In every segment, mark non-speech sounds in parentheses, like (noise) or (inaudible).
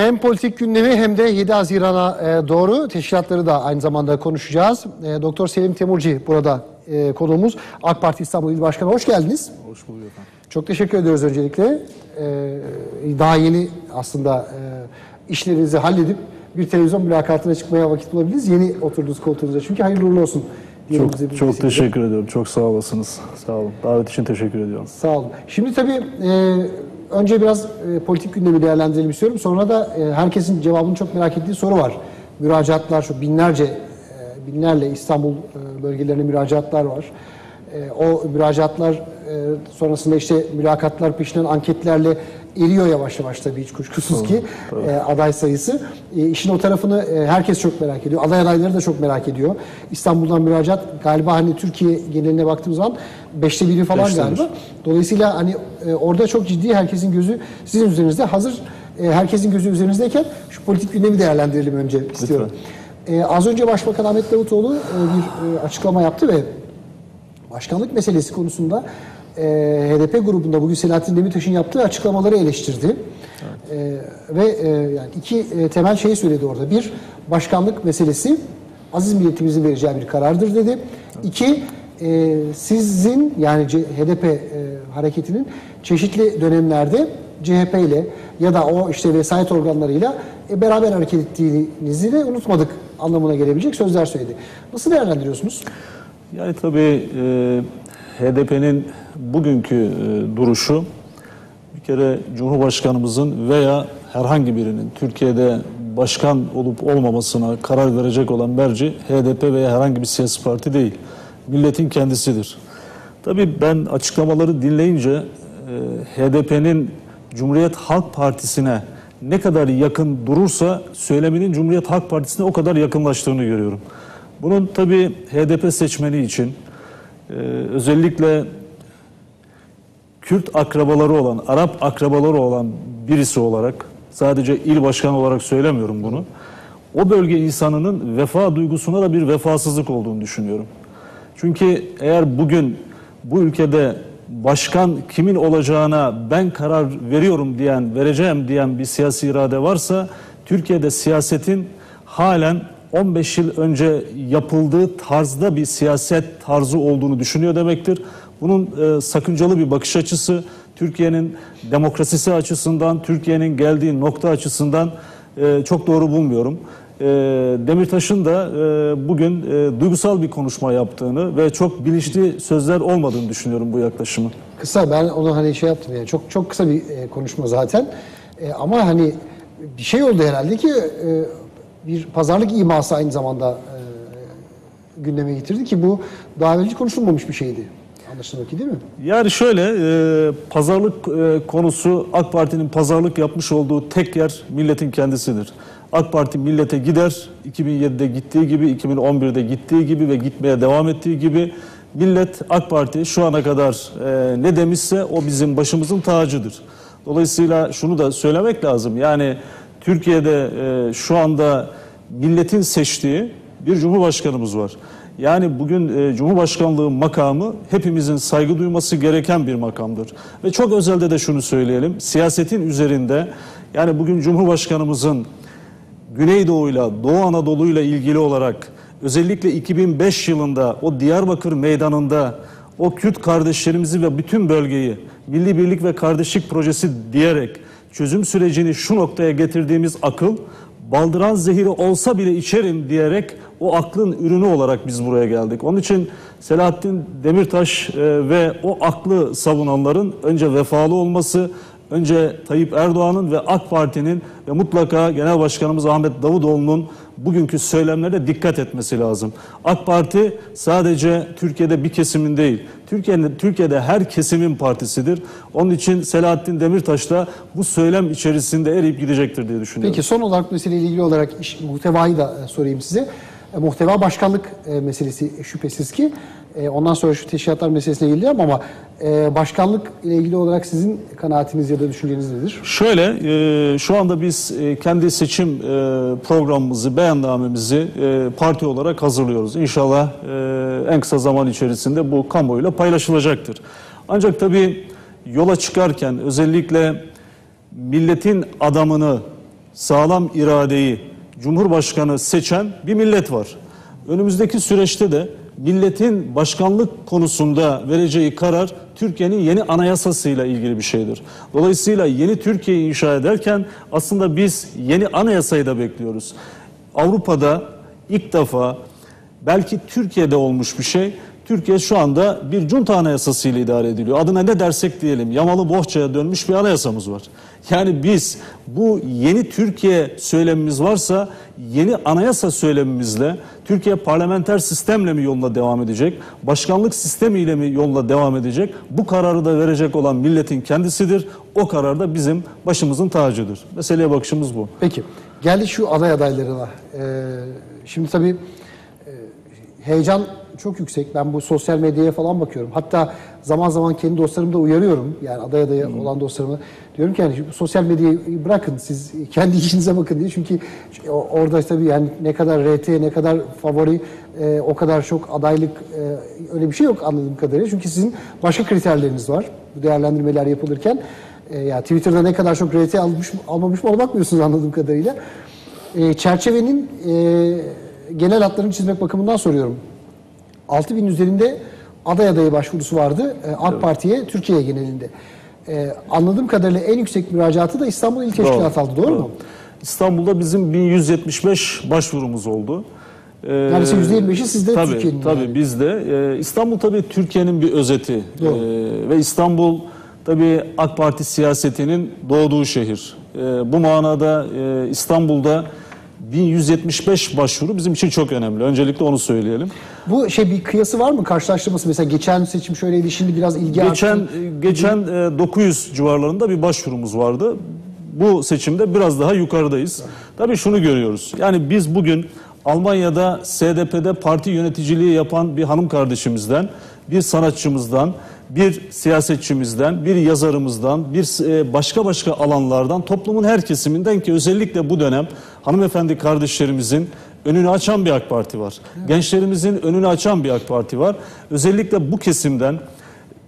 Hem politik gündemi hem de 7 Haziran'a e, doğru teşkilatları da aynı zamanda konuşacağız. E, Doktor Selim Temurci burada e, konuğumuz. AK Parti İstanbul İl Başkanı hoş geldiniz. Hoş bulduk efendim. Çok teşekkür ediyoruz öncelikle. E, Daha yeni aslında e, işlerinizi halledip bir televizyon mülakatına çıkmaya vakit bulabildiniz. Yeni oturduğunuz koltuğunuzda çünkü hayırlı uğurlu olsun. Çok, çok teşekkür ediyorum. Çok sağ olasınız. Sağ olun. Davet için teşekkür ediyorum. Sağ olun. Şimdi tabii e, önce biraz e, politik gündemi değerlendirelim istiyorum. Sonra da e, herkesin cevabını çok merak ettiği soru var. Müracaatlar, şu binlerce, e, binlerle İstanbul e, bölgelerine müracaatlar var. E, o müracaatlar e, sonrasında işte mülakatlar peşinden anketlerle eriyor yavaş yavaş tabii hiç kuşkusuz ki e, aday sayısı. E, işin o tarafını e, herkes çok merak ediyor. Aday adayları da çok merak ediyor. İstanbul'dan müracaat galiba hani Türkiye geneline baktığımız zaman beşte biri falan Beşte galiba. Dolayısıyla hani e, orada çok ciddi herkesin gözü sizin üzerinizde. Hazır e, herkesin gözü üzerinizdeyken şu politik gündemi değerlendirelim önce istiyorum. E, az önce Başbakan Ahmet Davutoğlu e, bir e, açıklama yaptı ve başkanlık meselesi konusunda e, HDP grubunda bugün Selahattin Demirtaş'ın yaptığı açıklamaları eleştirdi. E, ve e, yani iki e, temel şey söyledi orada. Bir, başkanlık meselesi aziz milletimizin vereceği bir karardır dedi. İki, e, sizin yani C- HDP e, hareketinin çeşitli dönemlerde CHP ile ya da o işte vesayet organlarıyla e, beraber hareket ettiğinizi de unutmadık anlamına gelebilecek sözler söyledi. Nasıl değerlendiriyorsunuz? Yani tabii e, HDP'nin bugünkü e, duruşu bir kere Cumhurbaşkanımızın veya herhangi birinin Türkiye'de başkan olup olmamasına karar verecek olan merci HDP veya herhangi bir siyasi parti değil. Milletin kendisidir. Tabii ben açıklamaları dinleyince e, HDP'nin Cumhuriyet Halk Partisi'ne ne kadar yakın durursa söyleminin Cumhuriyet Halk Partisi'ne o kadar yakınlaştığını görüyorum. Bunun tabii HDP seçmeni için e, özellikle Kürt akrabaları olan, Arap akrabaları olan birisi olarak sadece il başkanı olarak söylemiyorum bunu. O bölge insanının vefa duygusuna da bir vefasızlık olduğunu düşünüyorum. Çünkü eğer bugün bu ülkede başkan kimin olacağına ben karar veriyorum diyen, vereceğim diyen bir siyasi irade varsa Türkiye'de siyasetin halen 15 yıl önce yapıldığı tarzda bir siyaset tarzı olduğunu düşünüyor demektir. Bunun e, sakıncalı bir bakış açısı Türkiye'nin demokrasisi açısından, Türkiye'nin geldiği nokta açısından e, çok doğru bulmuyorum. E, Demirtaş'ın da e, bugün e, duygusal bir konuşma yaptığını ve çok bilinçli sözler olmadığını düşünüyorum bu yaklaşımı. Kısa ben onu hani şey yaptım yani çok çok kısa bir e, konuşma zaten. E, ama hani bir şey oldu herhalde ki e, bir pazarlık iması aynı zamanda e, gündeme getirdi ki bu daha önce konuşulmamış bir şeydi. Anlaşılan ki değil mi? Yani şöyle e, pazarlık e, konusu AK Parti'nin pazarlık yapmış olduğu tek yer milletin kendisidir. AK Parti millete gider 2007'de gittiği gibi 2011'de gittiği gibi ve gitmeye devam ettiği gibi millet AK Parti şu ana kadar e, ne demişse o bizim başımızın tacıdır. Dolayısıyla şunu da söylemek lazım. Yani Türkiye'de e, şu anda milletin seçtiği bir cumhurbaşkanımız var. Yani bugün e, Cumhurbaşkanlığı makamı hepimizin saygı duyması gereken bir makamdır. Ve çok özelde de şunu söyleyelim. Siyasetin üzerinde yani bugün Cumhurbaşkanımızın Güneydoğu'yla, Doğu Anadolu'yla ilgili olarak özellikle 2005 yılında o Diyarbakır meydanında o Kürt kardeşlerimizi ve bütün bölgeyi Milli Birlik ve Kardeşlik Projesi diyerek çözüm sürecini şu noktaya getirdiğimiz akıl baldıran zehiri olsa bile içerim diyerek o aklın ürünü olarak biz buraya geldik. Onun için Selahattin Demirtaş e, ve o aklı savunanların önce vefalı olması, önce Tayyip Erdoğan'ın ve AK Parti'nin ve mutlaka Genel Başkanımız Ahmet Davutoğlu'nun bugünkü söylemlere dikkat etmesi lazım. AK Parti sadece Türkiye'de bir kesimin değil, Türkiye'de, Türkiye'de her kesimin partisidir. Onun için Selahattin Demirtaş da bu söylem içerisinde eriyip gidecektir diye düşünüyorum. Peki son olarak meseleyle ilgili olarak iş, muhtevayı da e, sorayım size. E, muhteva başkanlık e, meselesi şüphesiz ki. E, ondan sonra şu teşkilatlar meselesine geleceğim ama e, başkanlık ile ilgili olarak sizin kanaatiniz ya da düşünceniz nedir? Şöyle, e, şu anda biz e, kendi seçim e, programımızı, beyannamemizi e, parti olarak hazırlıyoruz. İnşallah e, en kısa zaman içerisinde bu kamuoyuyla paylaşılacaktır. Ancak tabii yola çıkarken özellikle milletin adamını sağlam iradeyi Cumhurbaşkanı seçen bir millet var. Önümüzdeki süreçte de milletin başkanlık konusunda vereceği karar Türkiye'nin yeni anayasasıyla ilgili bir şeydir. Dolayısıyla yeni Türkiye'yi inşa ederken aslında biz yeni anayasayı da bekliyoruz. Avrupa'da ilk defa belki Türkiye'de olmuş bir şey. Türkiye şu anda bir junta anayasası ile idare ediliyor. Adına ne dersek diyelim yamalı bohçaya dönmüş bir anayasamız var. Yani biz bu yeni Türkiye söylemimiz varsa yeni anayasa söylemimizle Türkiye parlamenter sistemle mi yoluna devam edecek? Başkanlık sistemiyle mi yoluna devam edecek? Bu kararı da verecek olan milletin kendisidir. O karar da bizim başımızın tacıdır. Meseleye bakışımız bu. Peki geldi şu aday adaylarına. Ee, şimdi tabii e, heyecan çok yüksek. Ben bu sosyal medyaya falan bakıyorum. Hatta zaman zaman kendi dostlarımı da uyarıyorum. Yani aday adayı olan dostlarıma. Diyorum ki yani sosyal medyayı bırakın siz kendi (laughs) işinize bakın diye. Çünkü orada tabii yani ne kadar RT ne kadar favori e, o kadar çok adaylık e, öyle bir şey yok anladığım kadarıyla. Çünkü sizin başka kriterleriniz var. Bu değerlendirmeler yapılırken. E, ya Twitter'da ne kadar çok RT almış mı, almamış mı ona bakmıyorsunuz anladığım kadarıyla. E, çerçevenin e, genel hatlarını çizmek bakımından soruyorum. 6000 üzerinde aday adayı başvurusu vardı e, AK Parti'ye Türkiye genelinde. E, anladığım kadarıyla en yüksek müracaatı da İstanbul İl Teşkilatı aldı doğru, mu? İstanbul'da bizim 1175 başvurumuz oldu. Ee, Neredeyse %25'i sizde tabii, Türkiye'nin Tabii yani. bizde. Ee, İstanbul tabii Türkiye'nin bir özeti. Doğru. Ee, ve İstanbul tabii AK Parti siyasetinin doğduğu şehir. Ee, bu manada e, İstanbul'da 1175 başvuru bizim için çok önemli. Öncelikle onu söyleyelim. Bu şey bir kıyası var mı? Karşılaştırması mesela geçen seçim şöyleydi şimdi biraz ilgi Geçen arttı. geçen e, 900 civarlarında bir başvurumuz vardı. Bu seçimde biraz daha yukarıdayız. Tabii şunu görüyoruz. Yani biz bugün Almanya'da SDP'de parti yöneticiliği yapan bir hanım kardeşimizden, bir sanatçımızdan, bir siyasetçimizden, bir yazarımızdan, bir e, başka başka alanlardan, toplumun her kesiminden ki özellikle bu dönem hanımefendi kardeşlerimizin önünü açan bir AK Parti var. Gençlerimizin önünü açan bir AK Parti var. Özellikle bu kesimden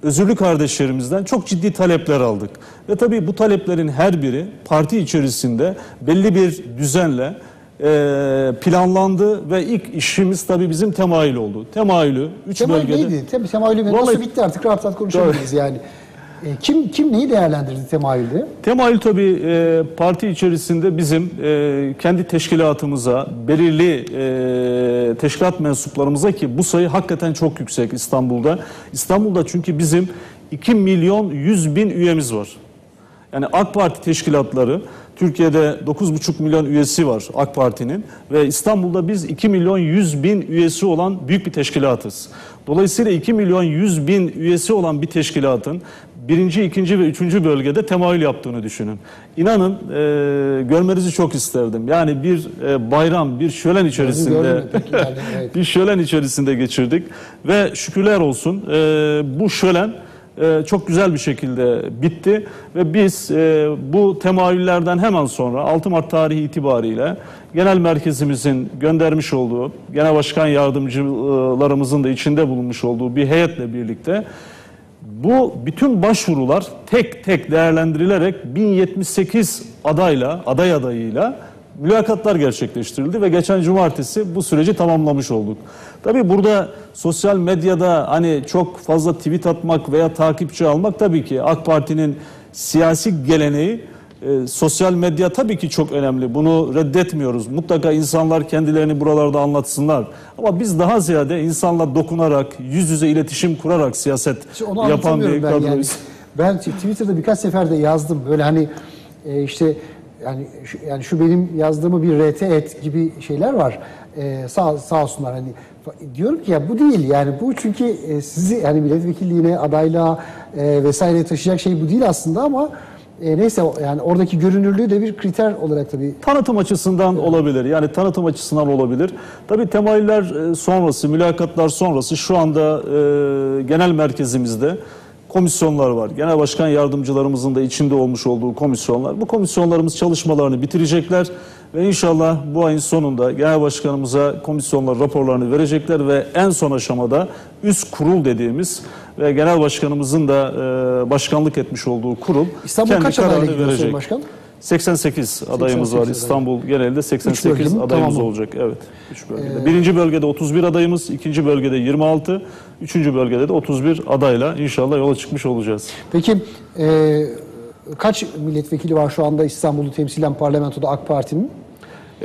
özürlü kardeşlerimizden çok ciddi talepler aldık. Ve tabii bu taleplerin her biri parti içerisinde belli bir düzenle e, planlandı ve ilk işimiz tabii bizim temayül oldu. Temayülü 3 Temayül bölgede. neydi? Tem temayülü nasıl bitti artık rahat rahat konuşabiliriz yani. E, kim kim neyi değerlendirdi temayülde? Temayül tabii e, parti içerisinde bizim e, kendi teşkilatımıza, belirli e, teşkilat mensuplarımıza ki bu sayı hakikaten çok yüksek İstanbul'da. İstanbul'da çünkü bizim 2 milyon 100 bin üyemiz var. Yani AK Parti teşkilatları Türkiye'de 9,5 milyon üyesi var AK Parti'nin ve İstanbul'da biz 2 milyon 100 bin üyesi olan büyük bir teşkilatız. Dolayısıyla 2 milyon 100 bin üyesi olan bir teşkilatın birinci, ikinci ve üçüncü bölgede temayül yaptığını düşünün. İnanın e, görmenizi çok isterdim. Yani bir e, bayram, bir şölen içerisinde yani, evet. (laughs) bir şölen içerisinde geçirdik ve şükürler olsun e, bu şölen e, çok güzel bir şekilde bitti ve biz e, bu temayüllerden hemen sonra 6 Mart tarihi itibariyle genel merkezimizin göndermiş olduğu, genel başkan yardımcılarımızın da içinde bulunmuş olduğu bir heyetle birlikte bu bütün başvurular tek tek değerlendirilerek 1078 adayla, aday adayıyla mülakatlar gerçekleştirildi ve geçen cumartesi bu süreci tamamlamış olduk. Tabii burada sosyal medyada hani çok fazla tweet atmak veya takipçi almak tabii ki AK Parti'nin siyasi geleneği e, sosyal medya tabii ki çok önemli. Bunu reddetmiyoruz. Mutlaka insanlar kendilerini buralarda anlatsınlar. Ama biz daha ziyade insanla dokunarak, yüz yüze iletişim kurarak siyaset İşte onu yapan bir ben yani. kadroyuz. Ben Twitter'da birkaç sefer de yazdım. Böyle hani e, işte yani şu, yani şu benim yazdığımı bir RT et gibi şeyler var. E, sağ sağ olsunlar hani diyorum ki ya bu değil yani bu çünkü e, sizi yani milletvekilliğine adaylığa e, vesaire taşıyacak şey bu değil aslında ama e, neyse yani oradaki görünürlüğü de bir kriter olarak tabii Tanıtım açısından olabilir. Yani tanıtım açısından olabilir. Tabii temayüller e, sonrası, mülakatlar sonrası şu anda e, genel merkezimizde komisyonlar var. Genel başkan yardımcılarımızın da içinde olmuş olduğu komisyonlar. Bu komisyonlarımız çalışmalarını bitirecekler ve inşallah bu ayın sonunda genel başkanımıza komisyonlar raporlarını verecekler ve en son aşamada üst kurul dediğimiz ve genel başkanımızın da e, başkanlık etmiş olduğu kurul İstanbul kendi kaç adayla kararını gidiyor Sayın verecek. Başkan? 88 adayımız 88 var. aday. İstanbul genelinde bölge 88 mi? adayımız Tamam. olacak. Evet. 3 bölgede. Birinci bölgede 31 adayımız, ikinci bölgede 26, üçüncü bölgede de 31 adayla inşallah yola çıkmış olacağız. Peki e, kaç milletvekili var şu anda İstanbul'u temsilen parlamentoda AK Parti'nin?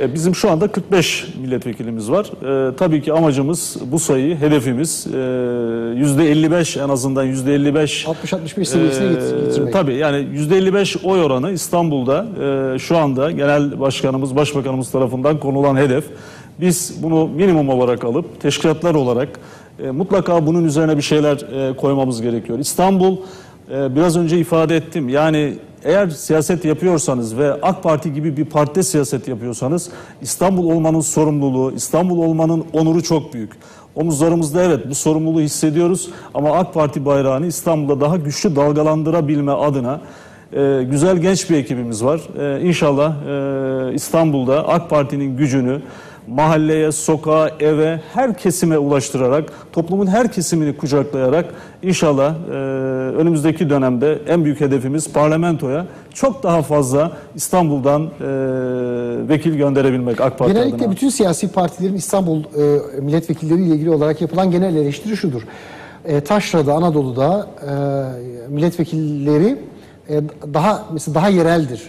E, Bizim şu anda 45 milletvekilimiz var. E, tabii ki amacımız bu sayıyı, hedefimiz e, %55 en azından %55 60-65 seviyesine get- getirmek. Tabii yani %55 oy oranı İstanbul'da e, şu anda genel başkanımız, başbakanımız tarafından konulan hedef. Biz bunu minimum olarak alıp teşkilatlar olarak e, mutlaka bunun üzerine bir şeyler e, koymamız gerekiyor. İstanbul e, biraz önce ifade ettim. Yani eğer siyaset yapıyorsanız ve AK Parti gibi bir partide siyaset yapıyorsanız İstanbul olmanın sorumluluğu, İstanbul olmanın onuru çok büyük. Omuzlarımızda evet bu sorumluluğu hissediyoruz ama AK Parti bayrağını İstanbul'da daha güçlü dalgalandırabilme adına e, güzel genç bir ekibimiz var. E, inşallah e, İstanbul'da AK Parti'nin gücünü mahalleye, sokağa, eve, her kesime ulaştırarak, toplumun her kesimini kucaklayarak inşallah e, önümüzdeki dönemde en büyük hedefimiz parlamentoya çok daha fazla İstanbul'dan e, vekil gönderebilmek AK Parti Genellikle adına. bütün siyasi partilerin İstanbul e, milletvekilleriyle ilgili olarak yapılan genel eleştiri şudur. E, Taşra'da, Anadolu'da e, milletvekilleri e, daha mesela daha yereldir.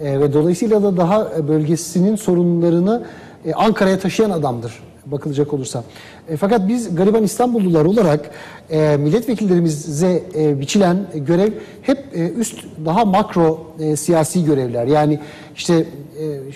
E, ve dolayısıyla da daha bölgesinin sorunlarını e, Ankara'ya taşıyan adamdır bakılacak olursa. E, fakat biz gariban İstanbullular olarak e, milletvekillerimize e, biçilen görev hep e, üst daha makro e, siyasi görevler. Yani işte e,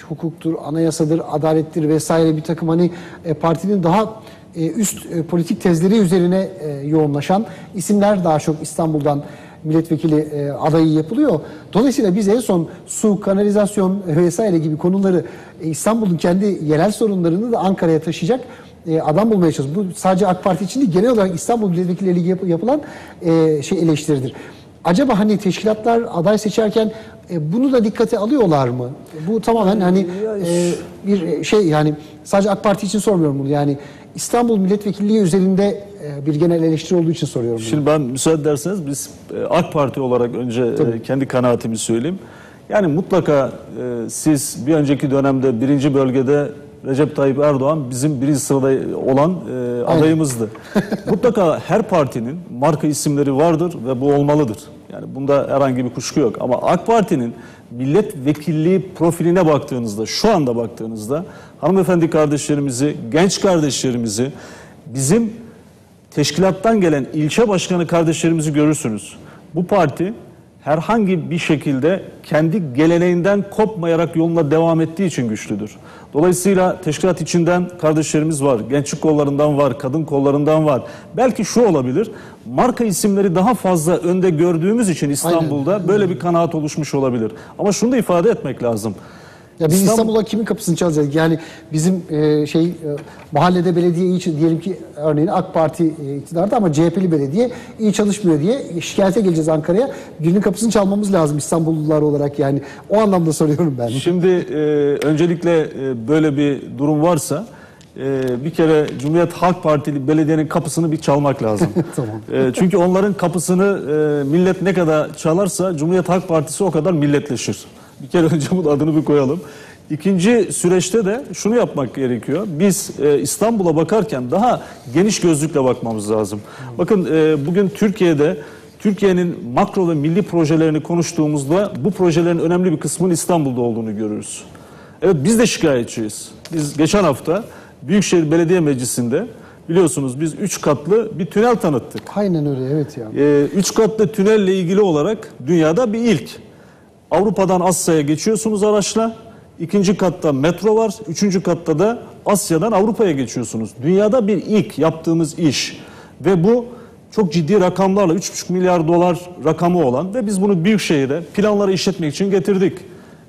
hukuktur, anayasadır, adalettir vesaire bir takım hani e, partinin daha e, üst e, politik tezleri üzerine e, yoğunlaşan isimler daha çok İstanbul'dan milletvekili e, adayı yapılıyor. Dolayısıyla biz en son su, kanalizasyon vesaire gibi konuları e, İstanbul'un kendi yerel sorunlarını da Ankara'ya taşıyacak e, adam bulmaya çalışıyoruz. Bu sadece AK Parti için değil, genel olarak İstanbul milletvekilleriyle yap- yapılan şey eleştiridir. Acaba hani teşkilatlar aday seçerken bunu da dikkate alıyorlar mı? Bu tamamen hani bir şey yani sadece AK Parti için sormuyorum bunu yani İstanbul milletvekilliği üzerinde e, bir genel eleştiri olduğu için soruyorum bunu. Şimdi ben müsaade ederseniz biz e, AK Parti olarak önce e, kendi kanaatimi söyleyeyim. Yani mutlaka siz bir önceki dönemde birinci bölgede Recep Tayyip Erdoğan bizim birinci sırada olan e, adayımızdı. (laughs) mutlaka her partinin marka isimleri vardır ve bu olmalıdır. Yani bunda herhangi bir kuşku yok. Ama AK Parti'nin milletvekilliği profiline baktığınızda, şu anda baktığınızda hanımefendi kardeşlerimizi, genç kardeşlerimizi bizim teşkilattan gelen ilçe başkanı kardeşlerimizi görürsünüz. Bu parti herhangi bir şekilde kendi geleneğinden kopmayarak yoluna devam ettiği için güçlüdür. Dolayısıyla teşkilat içinden kardeşlerimiz var, gençlik kollarından var, kadın kollarından var. Belki şu olabilir, marka isimleri daha fazla önde gördüğümüz için İstanbul'da böyle bir kanaat oluşmuş olabilir. Ama şunu da ifade etmek lazım. Ya biz İstanbul- İstanbul'a kimin kapısını çalacağız? Yani bizim e, şey e, mahallede belediye iyi diyelim ki örneğin AK Parti e, iktidarda ama CHP'li belediye iyi çalışmıyor diye şikayete geleceğiz Ankara'ya. Birinin kapısını çalmamız lazım İstanbullular olarak yani. O anlamda soruyorum ben. Şimdi e, öncelikle e, böyle bir durum varsa e, bir kere Cumhuriyet Halk Partili belediyenin kapısını bir çalmak lazım. (laughs) Tamam. E, çünkü onların kapısını e, millet ne kadar çalarsa Cumhuriyet Halk Partisi o kadar milletleşir. Bir kere önce bunun adını bir koyalım. İkinci süreçte de şunu yapmak gerekiyor. Biz e, İstanbul'a bakarken daha geniş gözlükle bakmamız lazım. Bakın e, bugün Türkiye'de Türkiye'nin makro ve milli projelerini konuştuğumuzda bu projelerin önemli bir kısmının İstanbul'da olduğunu görürüz. Evet biz de şikayetçiyiz. Biz geçen hafta Büyükşehir Belediye Meclisi'nde biliyorsunuz biz üç katlı bir tünel tanıttık. Aynen öyle evet ya. Ee, üç katlı tünelle ilgili olarak dünyada bir ilk. Avrupa'dan Asya'ya geçiyorsunuz araçla. İkinci katta metro var. Üçüncü katta da Asya'dan Avrupa'ya geçiyorsunuz. Dünyada bir ilk yaptığımız iş. Ve bu çok ciddi rakamlarla 3,5 milyar dolar rakamı olan ve biz bunu Büyükşehir'e planları işletmek için getirdik.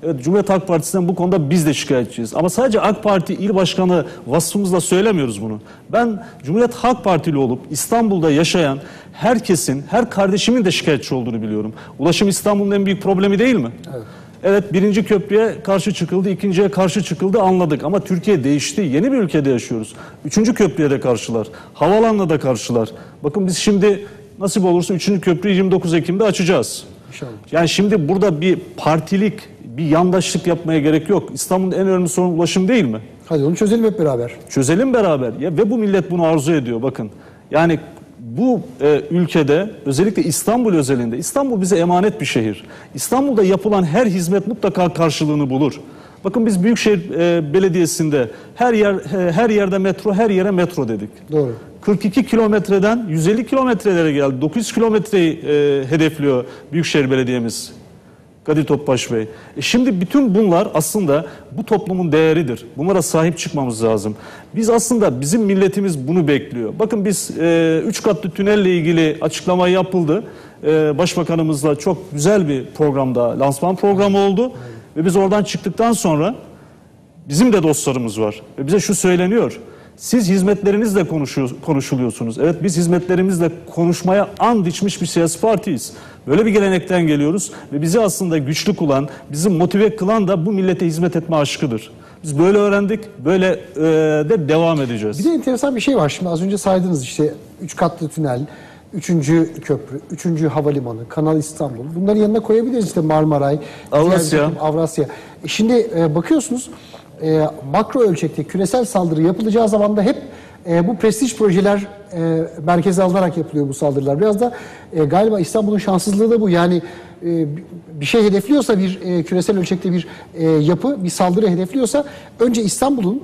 Evet, Cumhuriyet Halk Partisi'nden bu konuda biz de şikayetçiyiz. Ama sadece AK Parti il başkanı vasfımızla söylemiyoruz bunu. Ben Cumhuriyet Halk Partili olup İstanbul'da yaşayan herkesin, her kardeşimin de şikayetçi olduğunu biliyorum. Ulaşım İstanbul'un en büyük problemi değil mi? Evet. Evet birinci köprüye karşı çıkıldı, ikinciye karşı çıkıldı anladık. Ama Türkiye değişti. Yeni bir ülkede yaşıyoruz. Üçüncü köprüye de karşılar. Havalanla da karşılar. Bakın biz şimdi nasip olursa üçüncü köprüyü 29 Ekim'de açacağız. İnşallah. Yani şimdi burada bir partilik bir yandaşlık yapmaya gerek yok. İstanbul'un en önemli sorunu ulaşım değil mi? Hadi onu çözelim hep beraber. Çözelim beraber. Ya ve bu millet bunu arzu ediyor bakın. Yani bu e, ülkede özellikle İstanbul özelinde İstanbul bize emanet bir şehir. İstanbul'da yapılan her hizmet mutlaka karşılığını bulur. Bakın biz Büyükşehir e, Belediyesi'nde her yer e, her yerde metro, her yere metro dedik. Doğru. 42 kilometreden 150 kilometrelere geldi. 900 kilometreyi e, hedefliyor Büyükşehir Belediye'miz. Kadir Topbaş Bey. E şimdi bütün bunlar aslında bu toplumun değeridir. Bunlara sahip çıkmamız lazım. Biz aslında bizim milletimiz bunu bekliyor. Bakın biz e, üç katlı tünelle ilgili açıklama yapıldı. E, Başbakanımızla çok güzel bir programda lansman programı oldu. Ve biz oradan çıktıktan sonra Bizim de dostlarımız var. Ve bize şu söyleniyor. Siz hizmetlerinizle konuşuyor, konuşuluyorsunuz. Evet biz hizmetlerimizle konuşmaya and içmiş bir siyasi partiyiz. Böyle bir gelenekten geliyoruz ve bizi aslında güçlü kılan, bizi motive kılan da bu millete hizmet etme aşkıdır. Biz böyle öğrendik, böyle e, de devam edeceğiz. Bir de enteresan bir şey var. Şimdi az önce saydınız işte üç katlı tünel, üçüncü köprü, üçüncü havalimanı, Kanal İstanbul. Bunların yanına koyabiliriz işte Marmaray, Avrasya. Avrasya. E Şimdi e, bakıyorsunuz e, makro ölçekte küresel saldırı yapılacağı zaman da hep e, bu prestij projeler e, merkeze alınarak yapılıyor bu saldırılar. Biraz da e, galiba İstanbul'un şanssızlığı da bu. Yani e, bir şey hedefliyorsa bir e, küresel ölçekte bir e, yapı, bir saldırı hedefliyorsa önce İstanbul'un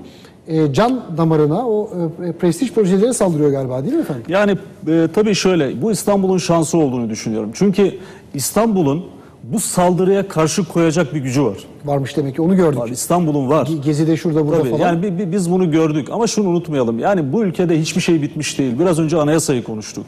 e, can damarına o e, prestij projelere saldırıyor galiba değil mi efendim? Yani e, tabii şöyle, bu İstanbul'un şansı olduğunu düşünüyorum. Çünkü İstanbul'un bu saldırıya karşı koyacak bir gücü var. Varmış demek ki onu gördük. Var, İstanbul'un var. Ge- Gezi'de şurada burada Tabii, falan. yani bi- bi- biz bunu gördük ama şunu unutmayalım. Yani bu ülkede hiçbir şey bitmiş değil. Biraz önce anayasayı konuştuk.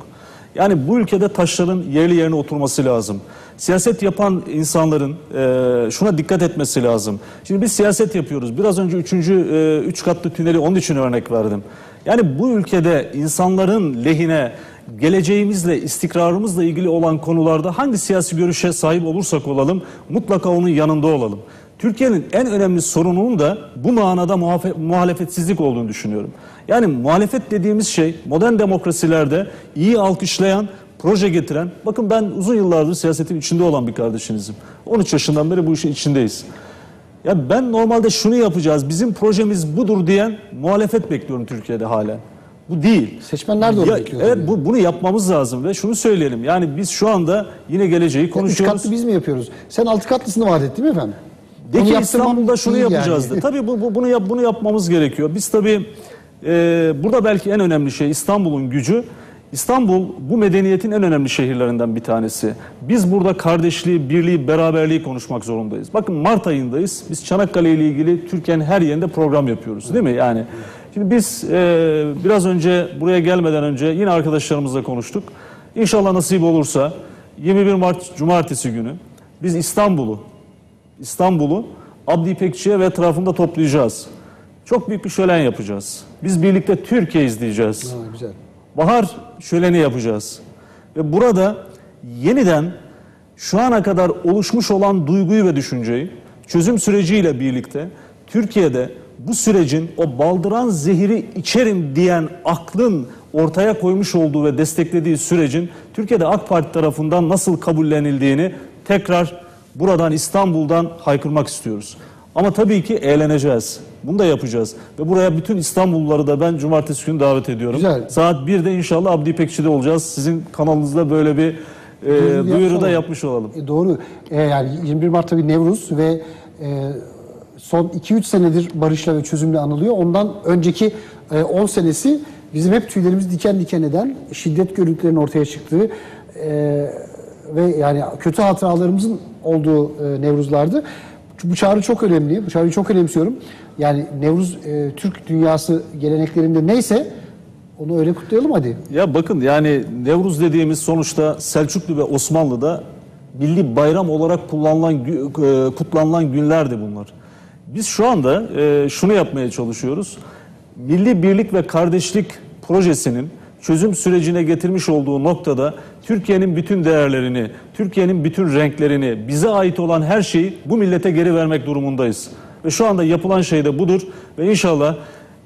Yani bu ülkede taşların yerli yerine oturması lazım. Siyaset yapan insanların e, şuna dikkat etmesi lazım. Şimdi biz siyaset yapıyoruz. Biraz önce üçüncü, e, üç katlı tüneli onun için örnek verdim. Yani bu ülkede insanların lehine geleceğimizle, istikrarımızla ilgili olan konularda hangi siyasi görüşe sahip olursak olalım mutlaka onun yanında olalım. Türkiye'nin en önemli sorununun da bu manada muhafe- muhalefetsizlik olduğunu düşünüyorum. Yani muhalefet dediğimiz şey modern demokrasilerde iyi alkışlayan, proje getiren, bakın ben uzun yıllardır siyasetin içinde olan bir kardeşinizim. 13 yaşından beri bu işin içindeyiz. Ya ben normalde şunu yapacağız, bizim projemiz budur diyen muhalefet bekliyorum Türkiye'de halen. Bu değil. Seçmenler de onu Ya, bekliyor Evet bu, bunu yapmamız lazım ve şunu söyleyelim. Yani biz şu anda yine geleceği Üç konuşuyoruz. katlı biz mi yapıyoruz? Sen altı katlısını vaat ettin mi efendim? De ki İstanbul'da şunu yapacağız yani. Tabii bu, bu- bunu yap bunu yapmamız gerekiyor. Biz tabii e, burada belki en önemli şey İstanbul'un gücü. İstanbul bu medeniyetin en önemli şehirlerinden bir tanesi. Biz burada kardeşliği, birliği, beraberliği konuşmak zorundayız. Bakın Mart ayındayız. Biz Çanakkale ile ilgili Türkiye'nin her yerinde program yapıyoruz değil mi? Yani şimdi biz e, biraz önce buraya gelmeden önce yine arkadaşlarımızla konuştuk. İnşallah nasip olursa 21 Mart Cumartesi günü biz İstanbul'u İstanbul'u Abdi İpekçi'ye ve etrafında toplayacağız. Çok büyük bir şölen yapacağız. Biz birlikte Türkiye izleyeceğiz. Ha, güzel. Bahar şöleni yapacağız. Ve burada yeniden şu ana kadar oluşmuş olan duyguyu ve düşünceyi çözüm süreciyle birlikte Türkiye'de bu sürecin o baldıran zehiri içerim diyen aklın ortaya koymuş olduğu ve desteklediği sürecin Türkiye'de AK Parti tarafından nasıl kabullenildiğini tekrar buradan İstanbul'dan haykırmak istiyoruz. Ama tabii ki eğleneceğiz. Bunu da yapacağız. Ve buraya bütün İstanbulluları da ben cumartesi günü davet ediyorum. Güzel. Saat 1'de inşallah Abdi İpekçi'de olacağız. Sizin kanalınızda böyle bir e, Duyuru da yapmış olalım. E, doğru. E, yani 21 Mart tabii Nevruz ve e, son 2-3 senedir barışla ve çözümle anılıyor. Ondan önceki e, 10 senesi bizim hep tüylerimizi diken diken eden şiddet görüntülerinin ortaya çıktığı e, ve yani kötü hatıralarımızın olduğu e, Nevruzlardı. Bu çağrı çok önemli. Bu çağrıyı çok önemsiyorum. Yani Nevruz e, Türk dünyası geleneklerinde neyse onu öyle kutlayalım hadi. Ya bakın yani Nevruz dediğimiz sonuçta Selçuklu ve Osmanlı'da milli bayram olarak kullanılan e, kutlanılan günlerdi bunlar. Biz şu anda e, şunu yapmaya çalışıyoruz. Milli birlik ve kardeşlik projesinin çözüm sürecine getirmiş olduğu noktada Türkiye'nin bütün değerlerini, Türkiye'nin bütün renklerini, bize ait olan her şeyi bu millete geri vermek durumundayız. Ve şu anda yapılan şey de budur ve inşallah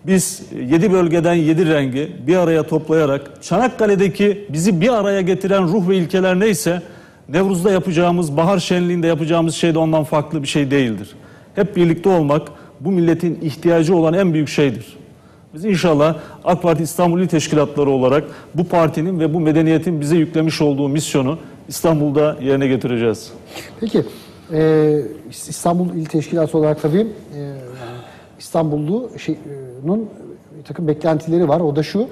biz 7 bölgeden 7 rengi bir araya toplayarak Çanakkale'deki bizi bir araya getiren ruh ve ilkeler neyse Nevruz'da yapacağımız, bahar şenliğinde yapacağımız şey de ondan farklı bir şey değildir. Hep birlikte olmak bu milletin ihtiyacı olan en büyük şeydir. Biz inşallah AK Parti İstanbul İl Teşkilatları olarak bu partinin ve bu medeniyetin bize yüklemiş olduğu misyonu İstanbul'da yerine getireceğiz. Peki e, İstanbul İl Teşkilatı olarak tabii e, yani İstanbullu şeyin bir takım beklentileri var. O da şu e,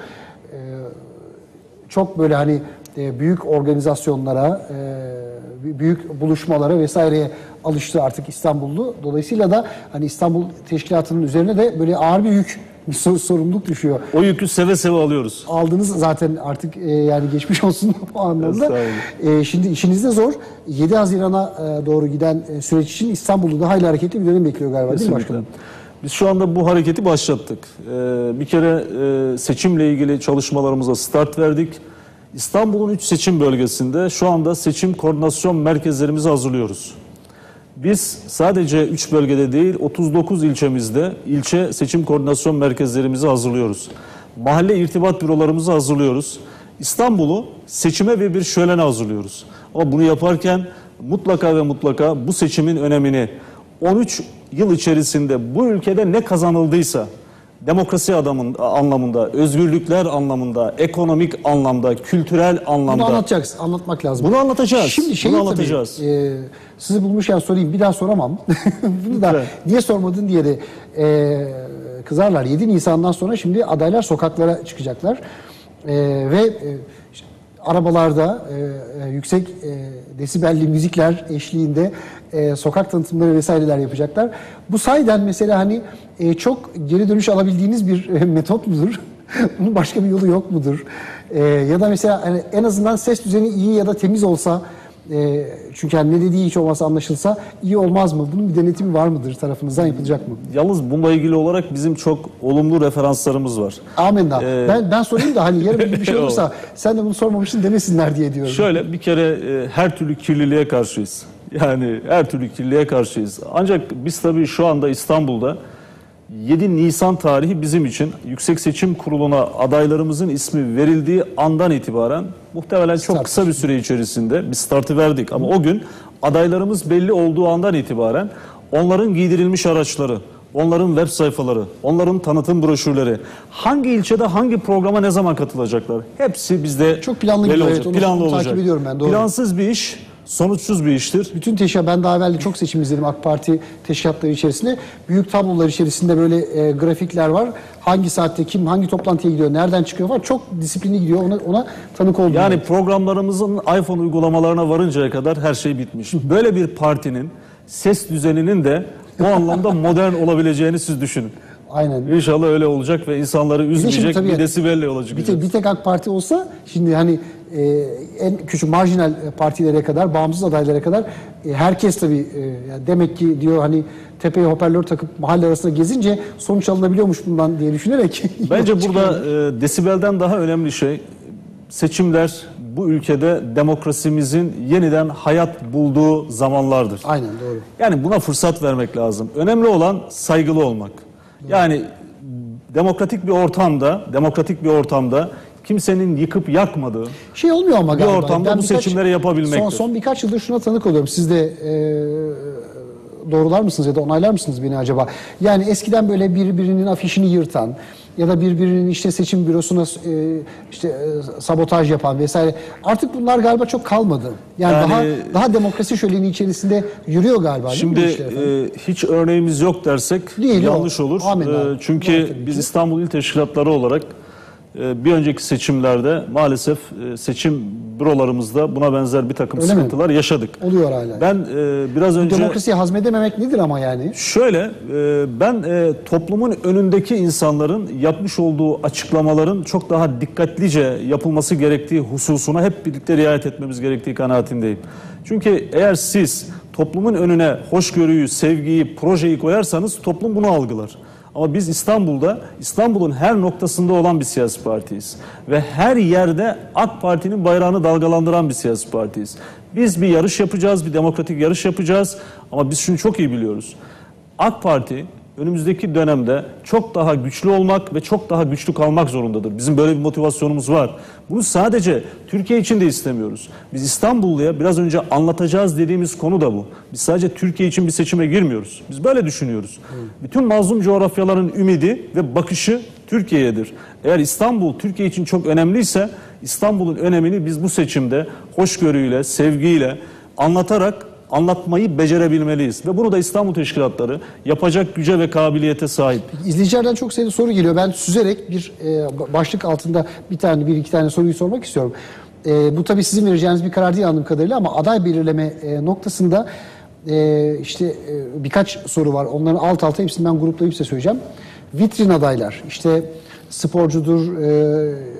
çok böyle hani büyük organizasyonlara, e, büyük buluşmalara vesaireye alıştı artık İstanbullu. Dolayısıyla da hani İstanbul Teşkilatı'nın üzerine de böyle ağır bir yük, bir sor- sorumluluk düşüyor. O yükü seve seve alıyoruz. Aldınız zaten artık e, yani geçmiş olsun (laughs) o anlamda. E, şimdi işiniz de zor. 7 Haziran'a e, doğru giden e, süreç için İstanbul'da da hayli hareketli bir dönem bekliyor galiba değil mi Kesinlikle. başkanım? Biz şu anda bu hareketi başlattık. Ee, bir kere e, seçimle ilgili çalışmalarımıza start verdik. İstanbul'un 3 seçim bölgesinde şu anda seçim koordinasyon merkezlerimizi hazırlıyoruz. Biz sadece 3 bölgede değil 39 ilçemizde ilçe seçim koordinasyon merkezlerimizi hazırlıyoruz. Mahalle irtibat bürolarımızı hazırlıyoruz. İstanbul'u seçime ve bir şölene hazırlıyoruz. Ama bunu yaparken mutlaka ve mutlaka bu seçimin önemini 13 yıl içerisinde bu ülkede ne kazanıldıysa demokrasi adamın, anlamında, özgürlükler anlamında, ekonomik anlamda, kültürel anlamda Bunu anlatacaksın, anlatmak lazım. Bunu anlatacağız. Şimdi şey Bunu tabii, anlatacağız. e, sizi bulmuşken sorayım, bir daha soramam. (laughs) Bunu da niye sormadın diye de e, kızarlar. 7 Nisan'dan sonra şimdi adaylar sokaklara çıkacaklar. E, ve e, arabalarda e, e, yüksek e, desibelli müzikler eşliğinde e, sokak tanıtımları vesaireler yapacaklar. Bu sayeden mesela hani e, çok geri dönüş alabildiğiniz bir e, metot mudur? (laughs) Bunun başka bir yolu yok mudur? E, ya da mesela hani en azından ses düzeni iyi ya da temiz olsa e, çünkü hani ne dediği hiç olmasa anlaşılsa iyi olmaz mı? Bunun bir denetimi var mıdır tarafınızdan yapılacak mı? Yalnız bununla ilgili olarak bizim çok olumlu referanslarımız var. Amenna. Ee, ben ben sorayım da hani yarın bir bir şey (laughs) olursa sen de bunu sormamışsın demesinler diye diyorum. Şöyle bir kere e, her türlü kirliliğe karşıyız. Yani her türlü kirliliğe karşıyız. Ancak biz tabii şu anda İstanbul'da 7 Nisan tarihi bizim için Yüksek Seçim Kurulu'na adaylarımızın ismi verildiği andan itibaren muhtemelen çok Start. kısa bir süre içerisinde bir startı verdik. Ama o gün adaylarımız belli olduğu andan itibaren onların giydirilmiş araçları, onların web sayfaları, onların tanıtım broşürleri, hangi ilçede hangi programa ne zaman katılacaklar hepsi bizde Çok planlı belli gidiyor, olacak. evet, planlı olacak. takip ediyorum ben, doğru. Plansız bir iş, sonuçsuz bir iştir. Bütün teşekkür ben daha evvel de çok seçim izledim AK Parti teşkilatları içerisinde. Büyük tablolar içerisinde böyle e, grafikler var. Hangi saatte kim hangi toplantıya gidiyor, nereden çıkıyor falan çok disiplinli gidiyor. Ona ona tanık oldum. Yani programlarımızın iPhone uygulamalarına varıncaya kadar her şey bitmiş. Böyle bir partinin ses düzeninin de o anlamda (laughs) modern olabileceğini siz düşünün. Aynen. İnşallah öyle olacak ve insanları üzmeyecek tabii bir desibelle yola Bir tek, bir tek AK Parti olsa şimdi hani e, en küçük marjinal partilere kadar, bağımsız adaylara kadar e, herkes tabii e, yani demek ki diyor hani tepeye hoparlör takıp mahalle arasında gezince sonuç alınabiliyormuş bundan diye düşünerek. (laughs) Bence burada e, desibelden daha önemli şey seçimler bu ülkede demokrasimizin yeniden hayat bulduğu zamanlardır. Aynen doğru. Yani buna fırsat vermek lazım. Önemli olan saygılı olmak. Yani demokratik bir ortamda, demokratik bir ortamda kimsenin yıkıp yakmadığı, Şey olmuyor ama galiba. ortamda bu birkaç- seçimleri yapabilmektir. Son, son birkaç yıldır şuna tanık oluyorum. Siz de e, doğrular mısınız ya da onaylar mısınız beni acaba? Yani eskiden böyle birbirinin afişini yırtan ya da birbirinin işte seçim bürosuna e, işte e, sabotaj yapan vesaire. Artık bunlar galiba çok kalmadı. Yani, Yani- daha daha demokrasi şöleni içerisinde yürüyor galiba. Şimdi e, hiç örneğimiz yok dersek Değil, yanlış olur. Amenna. E, çünkü biz. İstanbul İl Teşkilatları olarak bir önceki seçimlerde maalesef e, seçim bürolarımızda buna benzer bir takım Öyle mi? sıkıntılar yaşadık. oluyor hala. Ben e, biraz önce Demokrasiyi hazmedememek nedir ama yani? Şöyle, e, ben e, toplumun önündeki insanların yapmış olduğu açıklamaların çok daha dikkatlice yapılması gerektiği hususuna hep birlikte riayet etmemiz gerektiği kanaatindeyim. Çünkü eğer siz toplumun önüne hoşgörüyü, sevgiyi, projeyi koyarsanız toplum bunu algılar. Ama biz İstanbul'da, İstanbul'un her noktasında olan bir siyasi partiyiz. Ve her yerde AK Parti'nin bayrağını dalgalandıran bir siyasi partiyiz. Biz bir yarış yapacağız, bir demokratik yarış yapacağız. Ama biz şunu çok iyi biliyoruz. AK Parti önümüzdeki dönemde çok daha güçlü olmak ve çok daha güçlü kalmak zorundadır. Bizim böyle bir motivasyonumuz var. Bunu sadece Türkiye için de istemiyoruz. Biz İstanbulluya biraz önce anlatacağız dediğimiz konu da bu. Biz sadece Türkiye için bir seçime girmiyoruz. Biz böyle düşünüyoruz. Bütün mazlum coğrafyaların ümidi ve bakışı Türkiye'yedir. Eğer İstanbul Türkiye için çok önemliyse İstanbul'un önemini biz bu seçimde hoşgörüyle, sevgiyle anlatarak anlatmayı becerebilmeliyiz. Ve bunu da İstanbul Teşkilatları yapacak güce ve kabiliyete sahip. İzleyicilerden çok sayıda soru geliyor. Ben süzerek bir e, başlık altında bir tane, bir iki tane soruyu sormak istiyorum. E, bu tabii sizin vereceğiniz bir karar değil anladığım kadarıyla ama aday belirleme e, noktasında e, işte e, birkaç soru var. Onların alt alta hepsini ben gruplayıp size söyleyeceğim. Vitrin adaylar, işte sporcudur, e,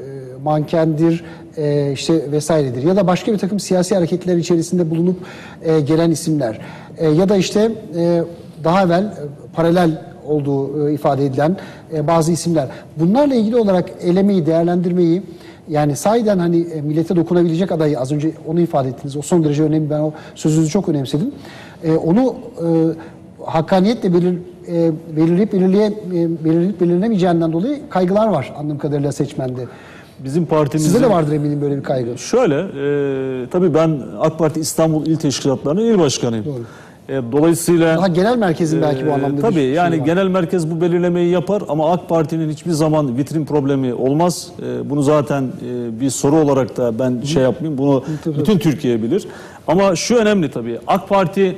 mankendir, e, işte vesairedir ya da başka bir takım siyasi hareketler içerisinde bulunup e, gelen isimler E, ya da işte e, daha evvel e, paralel olduğu e, ifade edilen e, bazı isimler. Bunlarla ilgili olarak elemeyi, değerlendirmeyi yani sahiden hani e, millete dokunabilecek adayı az önce onu ifade ettiniz. O son derece önemli. Ben o sözünüzü çok önemsedim. E, onu e, hakkaniyetle belir, e, belirleyip belirleye, e, belirleyip belirlenemeyeceğinden dolayı kaygılar var anladığım kadarıyla seçmende. Bizim partimizin... Sizde de vardır eminim böyle bir kaygı. Şöyle, e, tabii ben AK Parti İstanbul İl Teşkilatları'nın il başkanıyım. E, dolayısıyla... Daha genel merkezin belki bu anlamda bir Tabii şey yani var. genel merkez bu belirlemeyi yapar ama AK Parti'nin hiçbir zaman vitrin problemi olmaz. Ee, bunu zaten e, bir soru olarak da ben şey yapmayayım. Bunu Tabii. bütün Türkiye bilir. Ama şu önemli tabii. AK Parti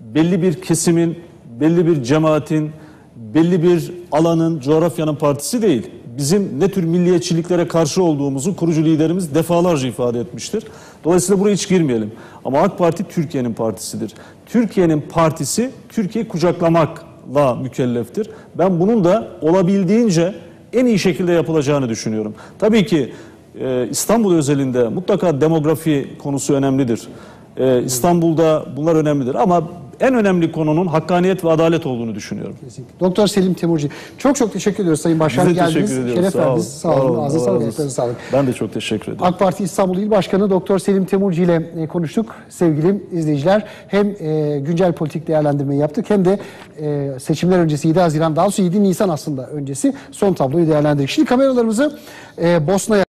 belli bir kesimin, belli bir cemaatin, belli bir alanın, coğrafyanın partisi değil. Bizim ne tür milliyetçiliklere karşı olduğumuzu kurucu liderimiz defalarca ifade etmiştir. Dolayısıyla buraya hiç girmeyelim. Ama AK Parti Türkiye'nin partisidir. Türkiye'nin partisi Türkiye kucaklamakla mükelleftir. Ben bunun da olabildiğince en iyi şekilde yapılacağını düşünüyorum. Tabii ki e, İstanbul özelinde mutlaka demografi konusu önemlidir. E, İstanbul'da bunlar önemlidir ama en önemli konunun hakkaniyet ve adalet olduğunu düşünüyorum. Kesinlikle. Doktor Selim Temurci. Çok çok teşekkür ediyoruz Sayın Başkan. Biz de Geldiniz. teşekkür ediyoruz. Şeref Sağ verdiniz. Sağ olun. Var olun, Allah sağlık. ayaklarınıza sağlık. Ben de çok teşekkür ederim. AK Parti İstanbul İl Başkanı Doktor Selim Temurci ile e, konuştuk sevgili izleyiciler. Hem e, güncel politik değerlendirmeyi yaptık hem de e, seçimler öncesi 7 Haziran daha doğrusu 7 Nisan aslında öncesi son tabloyu değerlendirdik. Şimdi kameralarımızı e, Bosna'ya